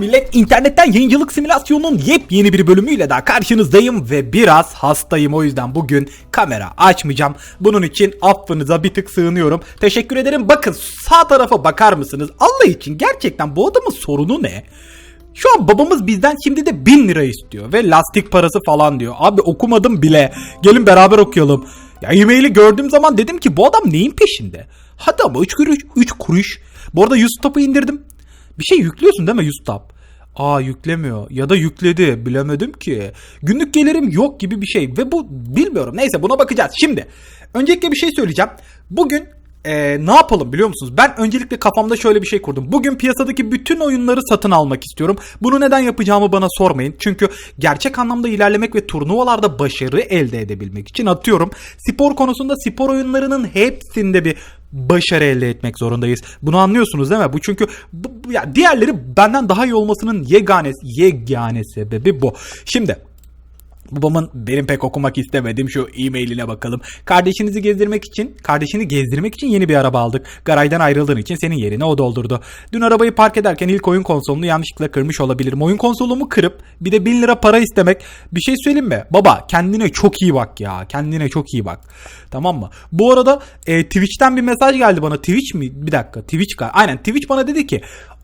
millet internetten yayıncılık simülasyonunun yepyeni bir bölümüyle daha karşınızdayım ve biraz hastayım o yüzden bugün kamera açmayacağım. Bunun için affınıza bir tık sığınıyorum. Teşekkür ederim. Bakın sağ tarafa bakar mısınız? Allah için gerçekten bu adamın sorunu ne? Şu an babamız bizden şimdi de 1000 lira istiyor ve lastik parası falan diyor. Abi okumadım bile. Gelin beraber okuyalım. Ya e-maili gördüğüm zaman dedim ki bu adam neyin peşinde? Hadi ama 3 kuruş, 3 kuruş. Bu arada Yustop'u indirdim. Bir şey yüklüyorsun değil mi Yustop? Aa yüklemiyor ya da yükledi bilemedim ki. Günlük gelirim yok gibi bir şey ve bu bilmiyorum. Neyse buna bakacağız. Şimdi öncelikle bir şey söyleyeceğim. Bugün ee, ne yapalım biliyor musunuz? Ben öncelikle kafamda şöyle bir şey kurdum. Bugün piyasadaki bütün oyunları satın almak istiyorum. Bunu neden yapacağımı bana sormayın. Çünkü gerçek anlamda ilerlemek ve turnuvalarda başarı elde edebilmek için atıyorum. Spor konusunda spor oyunlarının hepsinde bir başarı elde etmek zorundayız. Bunu anlıyorsunuz değil mi? Bu çünkü bu, ya diğerleri benden daha iyi olmasının yegane yegane sebebi bu. Şimdi Babamın benim pek okumak istemediğim şu e-mailine bakalım. Kardeşinizi gezdirmek için, kardeşini gezdirmek için yeni bir araba aldık. Garajdan ayrıldığın için senin yerine o doldurdu. Dün arabayı park ederken ilk oyun konsolunu yanlışlıkla kırmış olabilirim. Oyun konsolumu kırıp bir de 1000 lira para istemek bir şey söyleyeyim mi? Baba kendine çok iyi bak ya. Kendine çok iyi bak. Tamam mı? Bu arada e, Twitch'ten bir mesaj geldi bana. Twitch mi? Bir dakika. Twitch Aynen Twitch bana dedi ki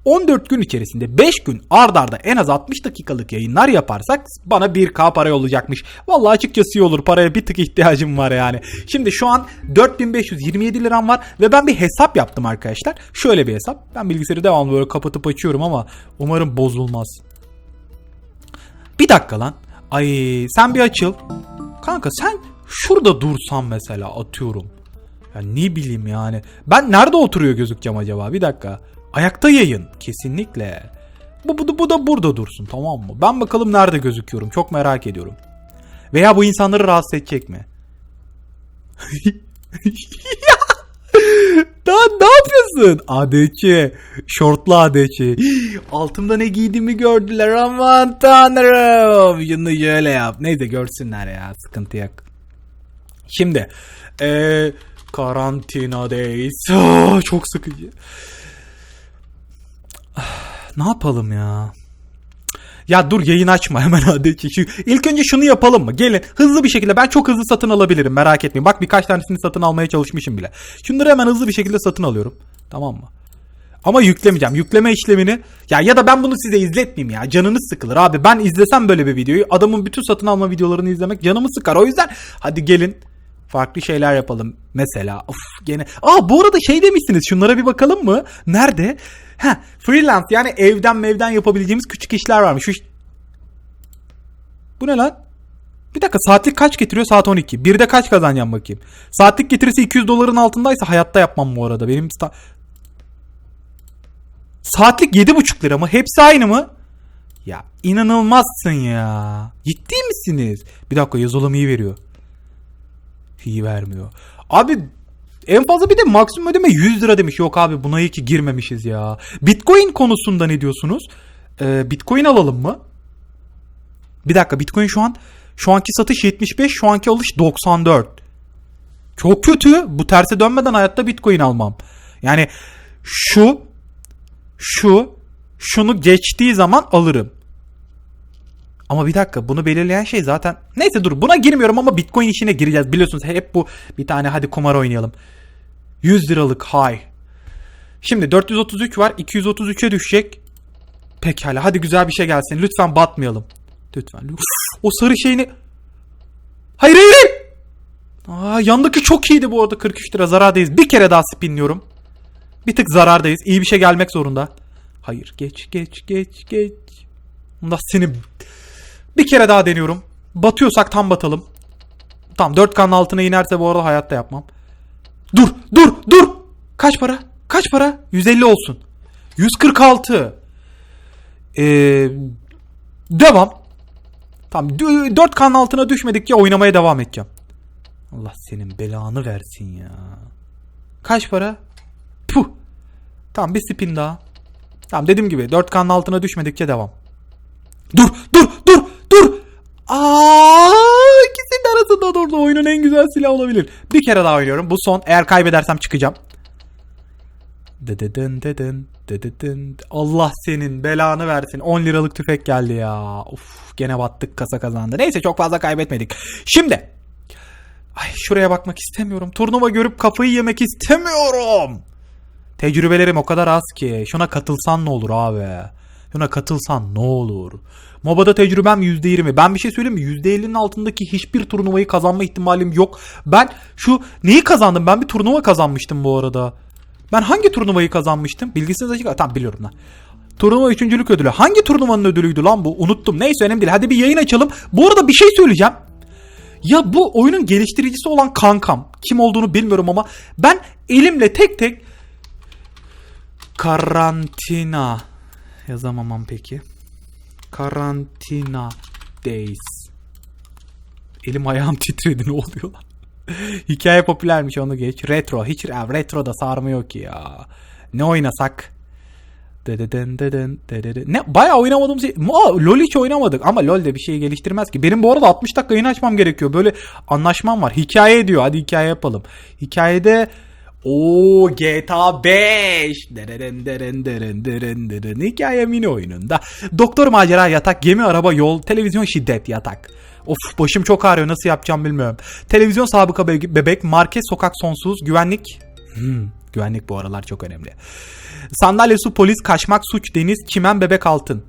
14 gün içerisinde 5 gün ard arda en az 60 dakikalık yayınlar yaparsak bana 1k para yollayacakmış. Vallahi açıkçası iyi olur. Paraya bir tık ihtiyacım var yani. Şimdi şu an 4527 liram var ve ben bir hesap yaptım arkadaşlar. Şöyle bir hesap. Ben bilgisayarı devamlı böyle kapatıp açıyorum ama umarım bozulmaz. Bir dakika lan. Ay sen bir açıl. Kanka sen şurada dursan mesela atıyorum. Ya ne bileyim yani. Ben nerede oturuyor gözükeceğim acaba? Bir dakika. Ayakta yayın. Kesinlikle. Bu, bu, bu da burada dursun tamam mı? Ben bakalım nerede gözüküyorum. Çok merak ediyorum. Veya bu insanları rahatsız edecek mi? Daha ne yapıyorsun? ADC. Şortlu ADC. Altımda ne giydiğimi gördüler. Aman tanrım. Şunu şöyle yap. Neyse görsünler ya. Sıkıntı yok. Şimdi eee karantinadayız. Ah, çok sıkıcı. Ne yapalım ya? Ya dur yayın açma hemen hadi. İlk önce şunu yapalım mı? Gelin hızlı bir şekilde ben çok hızlı satın alabilirim merak etmeyin. Bak birkaç tanesini satın almaya çalışmışım bile. Şunları hemen hızlı bir şekilde satın alıyorum. Tamam mı? Ama yüklemeyeceğim. Yükleme işlemini ya ya da ben bunu size izletmeyeyim ya. Canınız sıkılır abi. Ben izlesem böyle bir videoyu adamın bütün satın alma videolarını izlemek canımı sıkar. O yüzden hadi gelin farklı şeyler yapalım. Mesela of gene. Aa bu arada şey demişsiniz. Şunlara bir bakalım mı? Nerede? Ha freelance yani evden mevden yapabileceğimiz küçük işler varmış. Şu Bu ne lan? Bir dakika saatlik kaç getiriyor? Saat 12. Bir de kaç kazanacağım bakayım. Saatlik getirisi 200 doların altındaysa hayatta yapmam bu arada. Benim sta- Saatlik 7,5 lira mı? Hepsi aynı mı? Ya inanılmazsın ya. Ciddi misiniz? Bir dakika yazılım iyi veriyor. İyi vermiyor. Abi en fazla bir de maksimum ödeme 100 lira demiş. Yok abi buna iyi ki girmemişiz ya. Bitcoin konusunda ne diyorsunuz? Ee, Bitcoin alalım mı? Bir dakika Bitcoin şu an şu anki satış 75 şu anki alış 94. Çok kötü. Bu terse dönmeden hayatta Bitcoin almam. Yani şu şu şunu geçtiği zaman alırım. Ama bir dakika bunu belirleyen şey zaten neyse dur buna girmiyorum ama Bitcoin işine gireceğiz. Biliyorsunuz hep bu bir tane hadi kumar oynayalım. 100 liralık high. Şimdi 433 var 233'e düşecek. Pekala hadi güzel bir şey gelsin. Lütfen batmayalım. Lütfen. O sarı şeyini... Hayır hayır hayır. Aa, yandaki çok iyiydi bu arada 43 lira zarardayız. Bir kere daha spinliyorum. Bir tık zarardayız. İyi bir şey gelmek zorunda. Hayır geç geç geç geç. Bunda seni bir kere daha deniyorum. Batıyorsak tam batalım. Tam 4 kanın altına inerse bu arada hayatta yapmam. Dur dur dur. Kaç para? Kaç para? 150 olsun. 146. Ee, devam. Tamam 4 kanın altına düşmedikçe oynamaya devam edeceğim. Allah senin belanı versin ya. Kaç para? Puh. Tamam bir spin daha. Tamam dediğim gibi 4K'nın altına düşmedikçe devam. Dur dur. Aa, ikisinin arasında durdu. Oyunun en güzel silahı olabilir. Bir kere daha oynuyorum. Bu son. Eğer kaybedersem çıkacağım. Dıdıdın dıdın dıdıdın. Allah senin belanı versin. 10 liralık tüfek geldi ya. Uf gene battık kasa kazandı. Neyse çok fazla kaybetmedik. Şimdi. Ay şuraya bakmak istemiyorum. Turnuva görüp kafayı yemek istemiyorum. Tecrübelerim o kadar az ki. Şuna katılsan ne olur abi? Şuna katılsan ne olur? MOBA'da tecrübem %20. Ben bir şey söyleyeyim mi? %50'nin altındaki hiçbir turnuvayı kazanma ihtimalim yok. Ben şu neyi kazandım? Ben bir turnuva kazanmıştım bu arada. Ben hangi turnuvayı kazanmıştım? Bilgisiniz açık. Tamam biliyorum lan. Turnuva üçüncülük ödülü. Hangi turnuvanın ödülüydü lan bu? Unuttum. Neyse önemli değil. Hadi bir yayın açalım. Bu arada bir şey söyleyeceğim. Ya bu oyunun geliştiricisi olan kankam. Kim olduğunu bilmiyorum ama ben elimle tek tek karantina yazamamam peki. Karantina days. Elim ayağım titredi ne oluyor lan? Hikaye popülermiş onu geç. Retro. Hiç retro da sarmıyor ki ya. Ne oynasak? Dededen deden dedede. Ne bayağı oynamadığımız şey. Aa, LoL hiç oynamadık ama LoL de bir şey geliştirmez ki. Benim bu arada 60 dakika yayın açmam gerekiyor. Böyle anlaşmam var. Hikaye diyor. Hadi hikaye yapalım. Hikayede o GTA 5. Deren deren deren deren deren. Hikaye mini oyununda. Doktor macera yatak, gemi araba yol, televizyon şiddet yatak. Of başım çok ağrıyor nasıl yapacağım bilmiyorum. Televizyon sabıka be- bebek, market sokak sonsuz, güvenlik. Hmm, güvenlik bu aralar çok önemli. Sandalye su polis, kaçmak suç deniz, çimen bebek altın.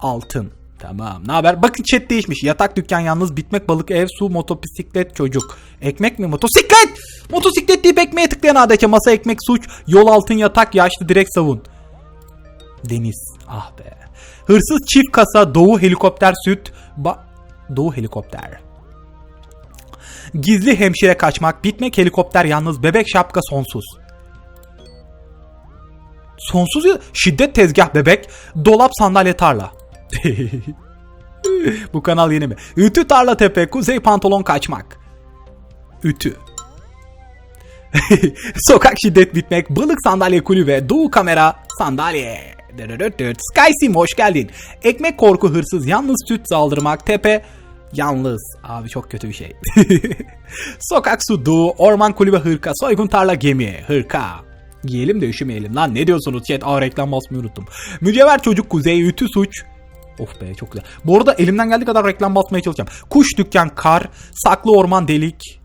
Altın. Tamam. Ne haber? Bakın chat değişmiş. Yatak dükkan yalnız bitmek balık ev su motosiklet çocuk. Ekmek mi? Motosiklet! Motosiklet deyip ekmeğe tıklayan ADC masa ekmek suç. Yol altın yatak yaşlı direkt savun. Deniz. Ah be. Hırsız çift kasa doğu helikopter süt. Ba doğu helikopter. Gizli hemşire kaçmak. Bitmek helikopter yalnız. Bebek şapka sonsuz. Sonsuz şiddet tezgah bebek. Dolap sandalye tarla. Bu kanal yeni mi? Ütü tarla tepe. Kuzey pantolon kaçmak. Ütü. Sokak şiddet bitmek. Balık sandalye kulübe. Doğu kamera sandalye. Sky Sim hoş geldin. Ekmek korku hırsız. Yalnız süt saldırmak. Tepe. Yalnız. Abi çok kötü bir şey. Sokak su doğu. Orman kulübe hırka. Soygun tarla gemi. Hırka. Giyelim de üşümeyelim lan. Ne diyorsunuz chat? Aa reklam basmayı unuttum. Mücevher çocuk kuzey. Ütü suç. Of be çok güzel. Bu arada elimden geldiği kadar reklam basmaya çalışacağım. Kuş dükkan kar. Saklı orman delik.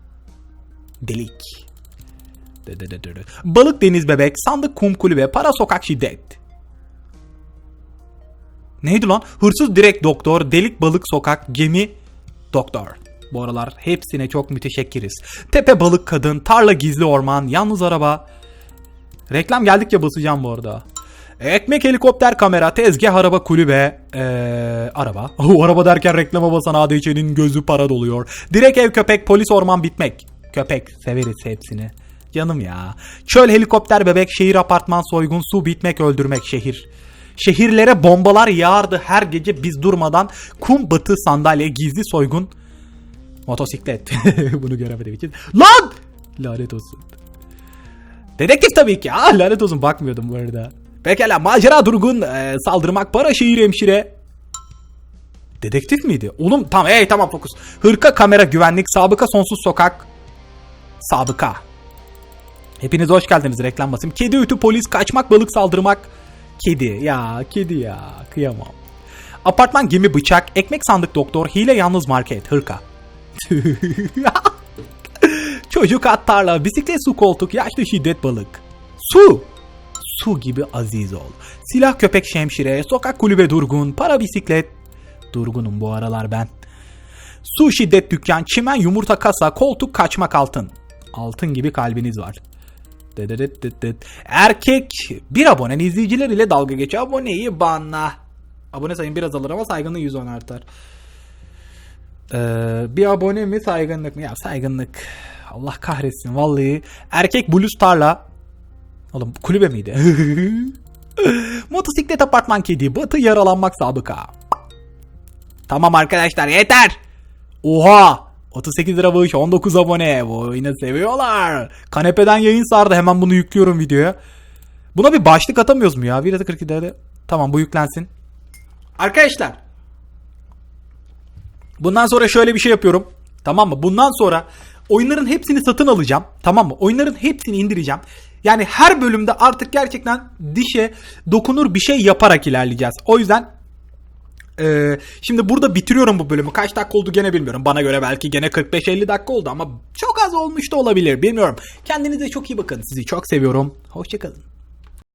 Delik. Dı dı dı. Balık deniz bebek. Sandık kum kulübe. Para sokak şiddet. Neydi lan? Hırsız direkt doktor. Delik balık sokak. Gemi doktor. Bu aralar hepsine çok müteşekkiriz. Tepe balık kadın. Tarla gizli orman. Yalnız araba. Reklam geldikçe basacağım bu arada. Ekmek helikopter kamera tezgah araba kulübe ee, araba. O araba derken reklama basan ADC'nin gözü para doluyor. Direkt ev köpek polis orman bitmek. Köpek severiz hepsini. Canım ya. Çöl helikopter bebek şehir apartman soygun su bitmek öldürmek şehir. Şehirlere bombalar yağardı her gece biz durmadan. Kum batı sandalye gizli soygun. Motosiklet. Bunu göremedim için. Lan! Lanet olsun. Dedektif tabii ki. Ah lanet olsun bakmıyordum bu arada. Pekala macera durgun e, saldırmak para şehir hemşire. Dedektif miydi? Oğlum tamam hey tamam fokus. Hırka kamera güvenlik sabıka sonsuz sokak. Sabıka. Hepiniz hoş geldiniz reklam basayım. Kedi ütü polis kaçmak balık saldırmak. Kedi ya kedi ya kıyamam. Apartman gemi bıçak ekmek sandık doktor hile yalnız market hırka. Çocuk at tarla, bisiklet su koltuk, yaşlı şiddet balık. Su! Su gibi aziz ol. Silah köpek şemşire, sokak kulübe durgun, para bisiklet. Durgunum bu aralar ben. Su şiddet dükkan, çimen yumurta kasa, koltuk kaçmak altın. Altın gibi kalbiniz var. Erkek bir abonen izleyiciler ile dalga geçiyor. Aboneyi banla. Abone sayın biraz alır ama saygınlığı 110 artar. Ee, bir abone mi saygınlık mı? Ya saygınlık. Allah kahretsin vallahi. Erkek bluz tarla. Oğlum kulübe miydi? Motosiklet apartman kedi. Batı yaralanmak sabıka. Tamam arkadaşlar yeter. Oha. 38 lira bağış 19 abone. Bu oyunu seviyorlar. Kanepeden yayın sardı. Hemen bunu yüklüyorum videoya. Buna bir başlık atamıyoruz mu ya? 1.42'de Tamam bu yüklensin. Arkadaşlar Bundan sonra şöyle bir şey yapıyorum. Tamam mı? Bundan sonra oyunların hepsini satın alacağım. Tamam mı? Oyunların hepsini indireceğim. Yani her bölümde artık gerçekten dişe dokunur bir şey yaparak ilerleyeceğiz. O yüzden ee, şimdi burada bitiriyorum bu bölümü. Kaç dakika oldu gene bilmiyorum. Bana göre belki gene 45-50 dakika oldu ama çok az olmuş da olabilir. Bilmiyorum. Kendinize çok iyi bakın. Sizi çok seviyorum. Hoşçakalın.